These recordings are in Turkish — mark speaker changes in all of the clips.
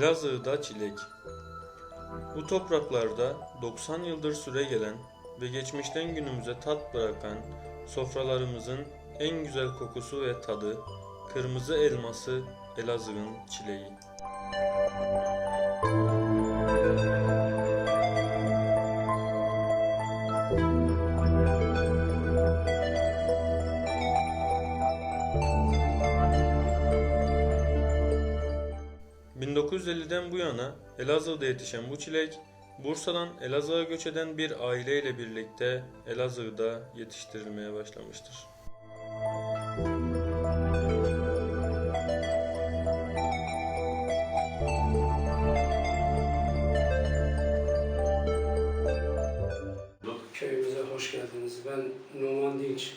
Speaker 1: Elazığ'da çilek. Bu topraklarda 90 yıldır süre gelen ve geçmişten günümüze tat bırakan sofralarımızın en güzel kokusu ve tadı kırmızı elması Elazığ'ın çileği. ...1950'den bu yana Elazığ'da yetişen bu çilek... ...Bursa'dan Elazığ'a göç eden bir aileyle birlikte Elazığ'da yetiştirilmeye başlamıştır.
Speaker 2: Köyümüze hoş geldiniz. Ben Numan Dinç,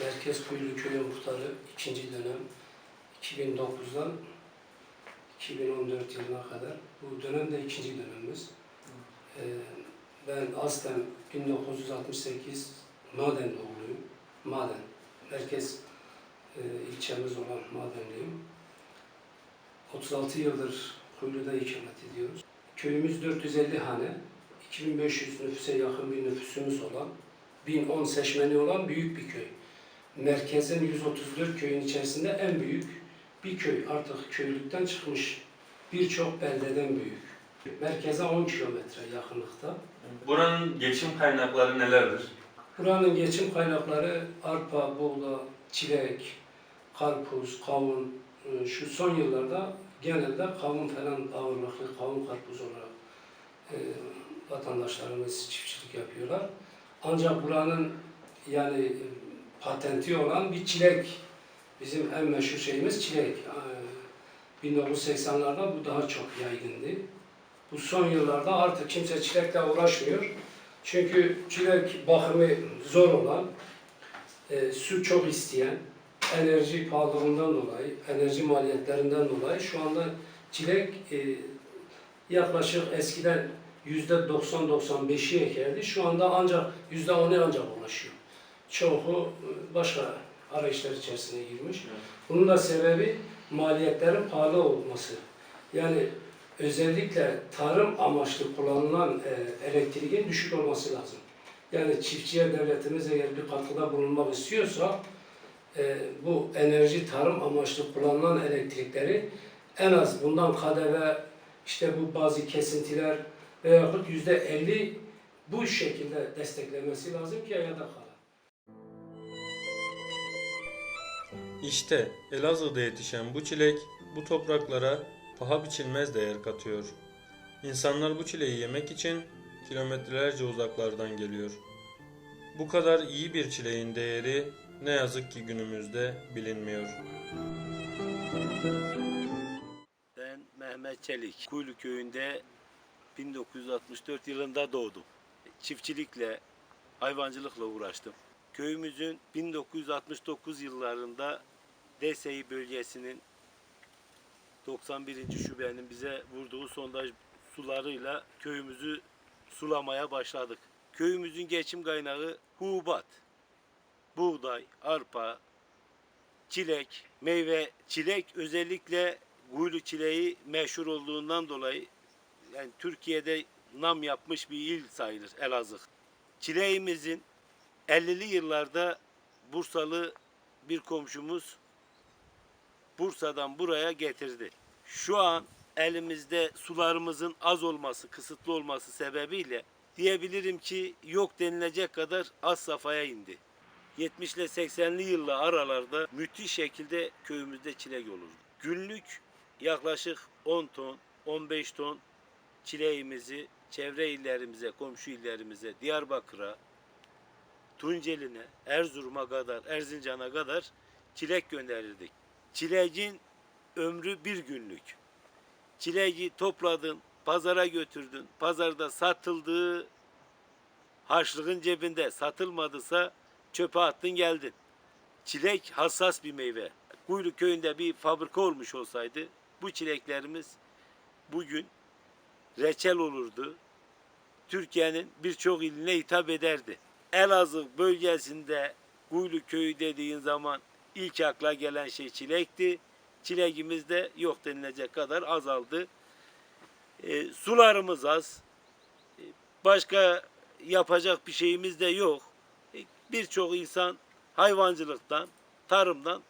Speaker 2: Merkez Kuyulu Köyü Muhtarı ikinci dönem 2009'dan 2014 yılına kadar. Bu dönem de ikinci dönemimiz. Ee, ben aslen 1968 Maden doğumluyum. Maden. Merkez e, ilçemiz olan Madenliyim. 36 yıldır Kuyulu'da ikamet ediyoruz. Köyümüz 450 hane. 2500 nüfusa yakın bir nüfusumuz olan, 1010 seçmeni olan büyük bir köy. Merkezin 134 köyün içerisinde en büyük bir köy. Artık köylükten çıkmış. Birçok beldeden büyük. Merkeze 10 kilometre yakınlıkta.
Speaker 1: Buranın geçim kaynakları nelerdir?
Speaker 2: Buranın geçim kaynakları arpa, buğda, çilek, karpuz, kavun. Ee, Şu son yıllarda genelde kavun falan ağırlıklı, kavun karpuz olarak e, vatandaşlarımız çiftçilik yapıyorlar. Ancak buranın yani e, patenti olan bir çilek. Bizim en meşhur şeyimiz çilek. Ee, 1980'larda bu daha çok yaygındı. Bu son yıllarda artık kimse çilekle uğraşmıyor. Çünkü çilek bakımı zor olan, e, su çok isteyen, enerji pahalılığından dolayı, enerji maliyetlerinden dolayı şu anda çilek e, yaklaşık eskiden yüzde 90-95'i ekerdi. Şu anda ancak yüzde 10'u ancak ulaşıyor. Çoğu e, başka arayışlar içerisine girmiş. Bunun da sebebi maliyetlerin pahalı olması. Yani özellikle tarım amaçlı kullanılan e, elektriğin düşük olması lazım. Yani çiftçiye devletimiz eğer bir katkıda bulunmak istiyorsa e, bu enerji tarım amaçlı kullanılan elektrikleri en az bundan KDV işte bu bazı kesintiler veyahut yüzde elli bu şekilde desteklemesi lazım ki ayakta kalın.
Speaker 1: İşte Elazığ'da yetişen bu çilek bu topraklara paha biçilmez değer katıyor. İnsanlar bu çileği yemek için kilometrelerce uzaklardan geliyor. Bu kadar iyi bir çileğin değeri ne yazık ki günümüzde bilinmiyor.
Speaker 3: Ben Mehmet Çelik. Kuyulu köyünde 1964 yılında doğdum. Çiftçilikle, hayvancılıkla uğraştım. Köyümüzün 1969 yıllarında DSİ bölgesinin 91. şubenin bize vurduğu sondaj sularıyla köyümüzü sulamaya başladık. Köyümüzün geçim kaynağı hububat, buğday, arpa, çilek, meyve, çilek özellikle Guylu çileği meşhur olduğundan dolayı yani Türkiye'de nam yapmış bir il sayılır Elazığ. Çileğimizin 50'li yıllarda Bursalı bir komşumuz Bursa'dan buraya getirdi. Şu an elimizde sularımızın az olması, kısıtlı olması sebebiyle diyebilirim ki yok denilecek kadar az safhaya indi. 70 ile 80'li yıllar aralarda müthiş şekilde köyümüzde çilek olurdu. Günlük yaklaşık 10 ton, 15 ton çileğimizi çevre illerimize, komşu illerimize, Diyarbakır'a, Tunceli'ne, Erzurum'a kadar, Erzincan'a kadar çilek gönderirdik. Çileğin ömrü bir günlük. Çileği topladın, pazara götürdün. Pazarda satıldığı harçlığın cebinde satılmadısa çöpe attın geldin. Çilek hassas bir meyve. Kuyru köyünde bir fabrika olmuş olsaydı bu çileklerimiz bugün reçel olurdu. Türkiye'nin birçok iline hitap ederdi. Elazığ bölgesinde Kuylu köyü dediğin zaman ilk akla gelen şey çilekti. Çileğimiz de yok denilecek kadar azaldı. E, sularımız az. E, başka yapacak bir şeyimiz de yok. E, Birçok insan hayvancılıktan, tarımdan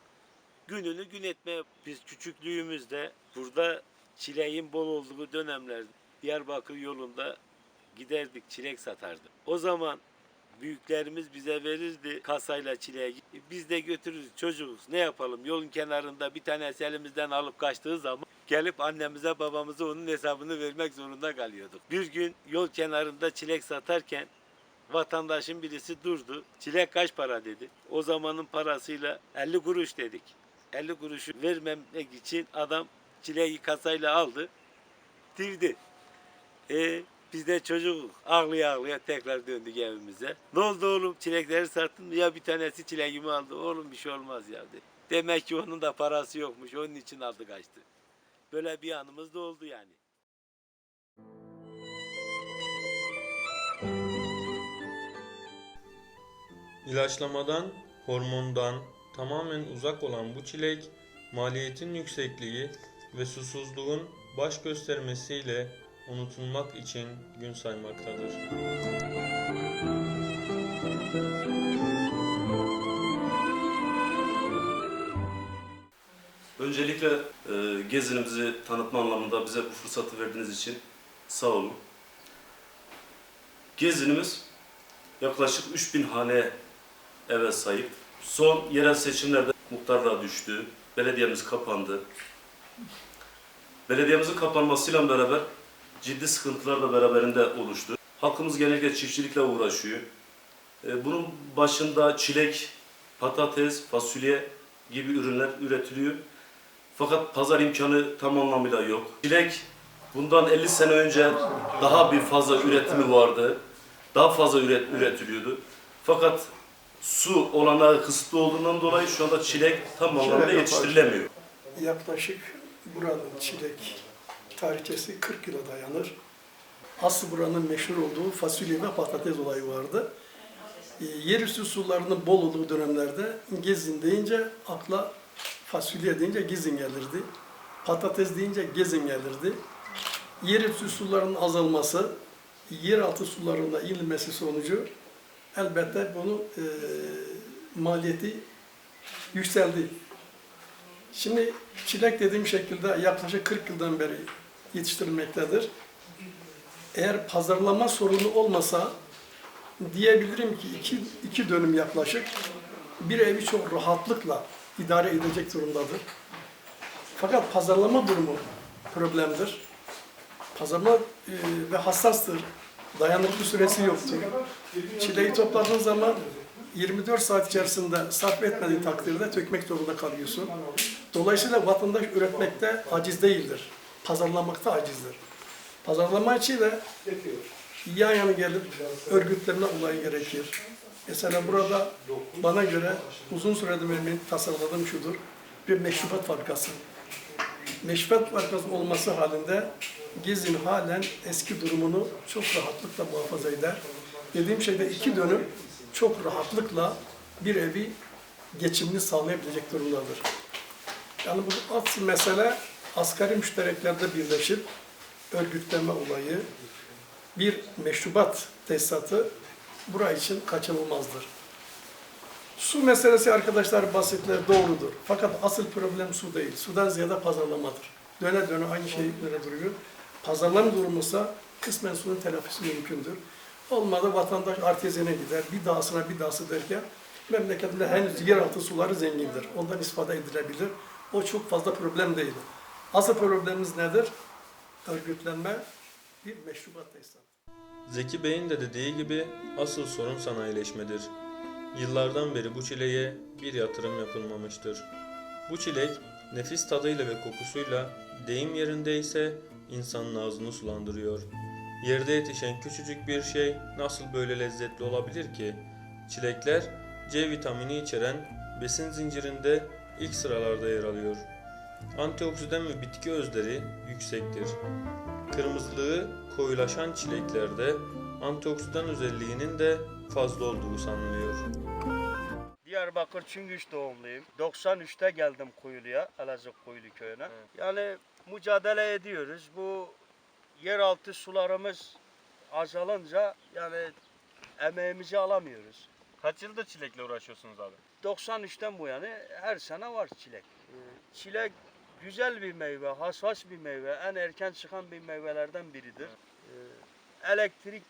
Speaker 3: gününü gün etmeye biz küçüklüğümüzde burada çileğin bol olduğu dönemlerde Diyarbakır yolunda giderdik çilek satardık. O zaman büyüklerimiz bize verirdi kasayla çileği. Biz de götürürüz çocuğuz ne yapalım yolun kenarında bir tanesi elimizden alıp kaçtığı zaman gelip annemize babamıza onun hesabını vermek zorunda kalıyorduk. Bir gün yol kenarında çilek satarken vatandaşın birisi durdu. Çilek kaç para dedi. O zamanın parasıyla 50 kuruş dedik. 50 kuruşu vermemek için adam çileği kasayla aldı. Dirdi. E biz de çocuk ağlaya ağlaya tekrar döndük evimize. Ne oldu oğlum çilekleri sattın mı? Ya bir tanesi çileğimi aldı. Oğlum bir şey olmaz ya dedi. Demek ki onun da parası yokmuş. Onun için aldı kaçtı. Böyle bir anımız da oldu yani.
Speaker 1: İlaçlamadan, hormondan tamamen uzak olan bu çilek, maliyetin yüksekliği ve susuzluğun baş göstermesiyle unutulmak için gün saymaktadır.
Speaker 4: Öncelikle e, gezinimizi tanıtma anlamında bize bu fırsatı verdiğiniz için sağ olun. Gezinimiz yaklaşık 3000 hane eve sahip. Son yerel seçimlerde muhtarlığa düştü. Belediyemiz kapandı. Belediyemizin kapanmasıyla beraber ciddi sıkıntılar da beraberinde oluştu. Halkımız genellikle çiftçilikle uğraşıyor. E, Bunun başında çilek, patates, fasulye gibi ürünler üretiliyor. Fakat pazar imkanı tam anlamıyla yok. Çilek bundan 50 sene önce daha bir fazla üretimi vardı. Daha fazla üret, üretiliyordu. Fakat su olanağı kısıtlı olduğundan dolayı şu anda çilek tam anlamda yetiştirilemiyor.
Speaker 5: Yaklaşık buranın çilek tarihçesi 40 yıla dayanır. Asıl buranın meşhur olduğu fasulye ve patates olayı vardı. E, Yerüstü sularının bol olduğu dönemlerde Gezin deyince akla fasulye deyince Gezin gelirdi. Patates deyince Gezin gelirdi. Yerüstü suların azalması, yeraltı sularında inilmesi sonucu elbette bunu e, maliyeti yükseldi. Şimdi çilek dediğim şekilde yaklaşık 40 yıldan beri yetiştirilmektedir. Eğer pazarlama sorunu olmasa diyebilirim ki iki, iki dönüm yaklaşık bir evi çok rahatlıkla idare edecek durumdadır. Fakat pazarlama durumu problemdir. Pazarlama e, ve hassastır. Dayanıklı süresi yoktur. Çileği topladığın zaman 24 saat içerisinde sarf etmediğin takdirde tökmek zorunda kalıyorsun. Dolayısıyla vatandaş üretmekte aciz değildir. Pazarlamakta acizdir. Pazarlama için de yan yana gelip örgütlenme olayı gerekir. Mesela burada bana göre uzun süredir benim tasarladığım şudur. Bir meşrubat fabrikası. Meşrubat fabrikası olması halinde Gezin halen eski durumunu çok rahatlıkla muhafaza eder. Dediğim şeyde iki dönüm çok rahatlıkla bir evi geçimini sağlayabilecek durumdadır. Yani bu asıl mesele asgari müştereklerde birleşip örgütleme olayı, bir meşrubat tesisatı buraya için kaçınılmazdır. Su meselesi arkadaşlar basitle doğrudur. Fakat asıl problem su değil. Sudan ziyade pazarlamadır. Döne döne aynı şey üzerine duruyor. Pazarlama durumuysa kısmen suyun telafisi mümkündür. Olmadı vatandaş artezine gider, bir dahasına bir dahası derken memleketinde henüz yeraltı suları zengindir. Ondan istifade edilebilir. O çok fazla problem değil. Asıl problemimiz nedir? Örgütlenme, bir meşrubat tesisatı.
Speaker 1: Zeki Bey'in de dediği gibi asıl sorun sanayileşmedir. Yıllardan beri bu çileğe bir yatırım yapılmamıştır. Bu çilek nefis tadıyla ve kokusuyla deyim yerindeyse insanın ağzını sulandırıyor. Yerde yetişen küçücük bir şey nasıl böyle lezzetli olabilir ki? Çilekler C vitamini içeren besin zincirinde ilk sıralarda yer alıyor. Antioksidan ve bitki özleri yüksektir. Kırmızılığı koyulaşan çileklerde antioksidan özelliğinin de fazla olduğu sanılıyor.
Speaker 6: Diyarbakır Çüngüş doğumluyum. 93'te geldim Kuyulu'ya, Elazığ Kuyulu köyüne. Yani mücadele ediyoruz. Bu yeraltı sularımız azalınca yani emeğimizi alamıyoruz.
Speaker 1: Kaç yıldır çilekle uğraşıyorsunuz abi?
Speaker 6: 93'ten bu yana her sene var çilek. Çilek güzel bir meyve, hassas bir meyve. En erken çıkan bir meyvelerden biridir. Ee, Elektrik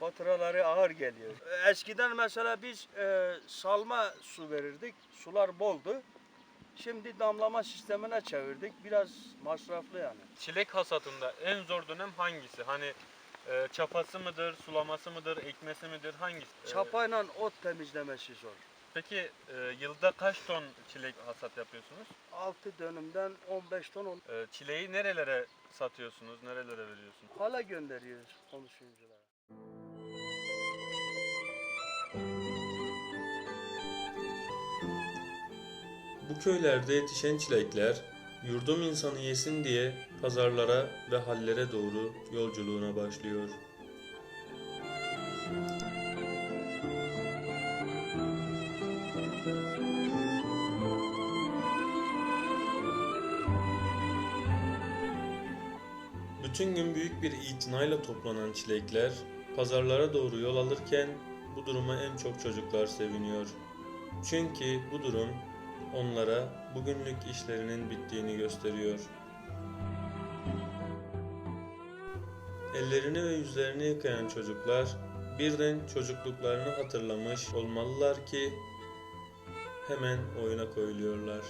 Speaker 6: faturaları ağır geliyor. Eskiden mesela biz e, salma su verirdik. Sular boldu. Şimdi damlama sistemine çevirdik. Biraz masraflı yani.
Speaker 1: Çilek hasatında en zor dönem hangisi? Hani e, çapası mıdır, sulaması mıdır, ekmesi midir, hangisi?
Speaker 6: Çapayla ot temizlemesi zor.
Speaker 1: Peki e, yılda kaç ton çilek hasat yapıyorsunuz?
Speaker 6: 6 dönümden 15 ton ol-
Speaker 1: E, çileği nerelere satıyorsunuz, nerelere veriyorsunuz?
Speaker 6: hala gönderiyoruz komisyonculara.
Speaker 1: Bu köylerde yetişen çilekler yurdum insanı yesin diye pazarlara ve hallere doğru yolculuğuna başlıyor. İtinayla toplanan çilekler pazarlara doğru yol alırken bu duruma en çok çocuklar seviniyor. Çünkü bu durum onlara bugünlük işlerinin bittiğini gösteriyor. Ellerini ve yüzlerini yıkayan çocuklar birden çocukluklarını hatırlamış olmalılar ki hemen oyuna koyuluyorlar.